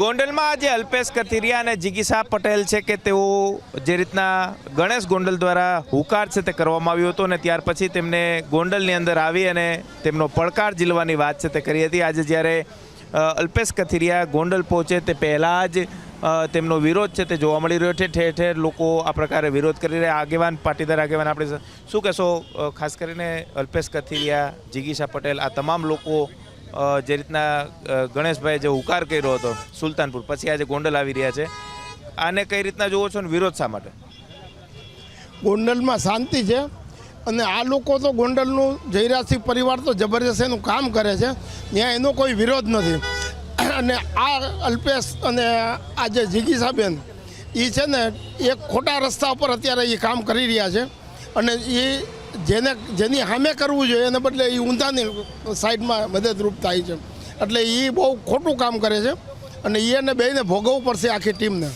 ગોંડલમાં જે અલ્પેશ કથિરિયા અને જિગીસા પટેલ છે કે તેઓ જે રીતના ગણેશ ગોંડલ દ્વારા હુકાર છે તે કરવામાં આવ્યો હતો અને ત્યાર પછી તેમને ગોંડલની અંદર આવી અને તેમનો પડકાર ઝીલવાની વાત છે તે કરી હતી. આજે જ્યારે અલ્પેશ કથિરિયા ગોંડલ પહોંચે તે પહેલાં જ તેમનો વિરોધ છે તે જોવા મળી રહ્યો છે. ઠેર ઠેર લોકો આ પ્રકારે વિરોધ કરી રહ્યા આગેવાન, પાટીદાર આગેવાન આપણે શું કહેશો? ખાસ કરીને અલ્પેશ કથિરિયા, જિગીસા પટેલ, આ તમામ લોકો જે રીતના ગણેશભાઈએ ગણેશભાઈ જે હુકાર કર્યો હતો સુલતાનપુર, પછી આજે ગોંડલ આવી રહ્યા છે. આને કઈ રીતના જોવો છો ને વિરોધ શા માટે? ગોંડલમાં શાંતિ છે અને આ લોકો તો ગોંડલનું જયરાજસિંહ પરિવાર તો જબરજસ્ત એનું કામ કરે છે. ત્યાં એનો કોઈ વિરોધ નથી. અને આ અલ્પેશ અને આ જે જિગીસાબેન એ છે ને, એક ખોટા રસ્તા ઉપર અત્યારે એ કામ કરી રહ્યા છે. અને એ જેને જેની સામે કરવું જોઈએ એને બદલે એ ઊંધાની સાઈડમાં મદદરૂપ થાય છે. એટલે એ બહુ ખોટું કામ કરે છે અને એને બેને ભોગવવું પડશે આખી ટીમને.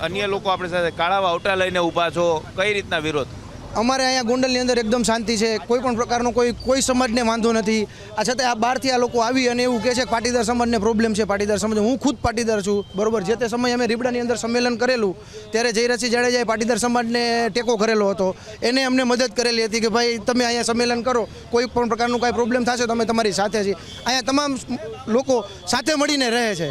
અન્ય લોકો આપણી સાથે કાળા વાવટા લઈને ઊભા છો. કઈ રીતના વિરોધ? અમારે અહીંયા ગોંડલની અંદર એકદમ શાંતિ છે. કોઈ પણ પ્રકારનો કોઈ કોઈ સમાજને વાંધો નથી. આ છતાં આ બહારથી આ લોકો આવી અને એવું કહે છે પાટીદાર સમાજને પ્રોબ્લેમ છે. પાટીદાર સમાજ, હું ખુદ પાટીદાર છું. બરોબર, જે તે સમયે અમે રીબડાની અંદર સંમેલન કરેલું, ત્યારે જયરાજસિંહ જાડેજાએ પાટીદાર સમાજને ટેકો કરેલો હતો. એને અમને મદદ કરેલી હતી કે ભાઈ, તમે અહીંયા સંમેલન કરો. કોઈ પણ પ્રકારનું કાંઈ પ્રોબ્લેમ થશે તો અમે તમારી સાથે છીએ. અહીંયા તમામ લોકો સાથે મળીને રહે છે.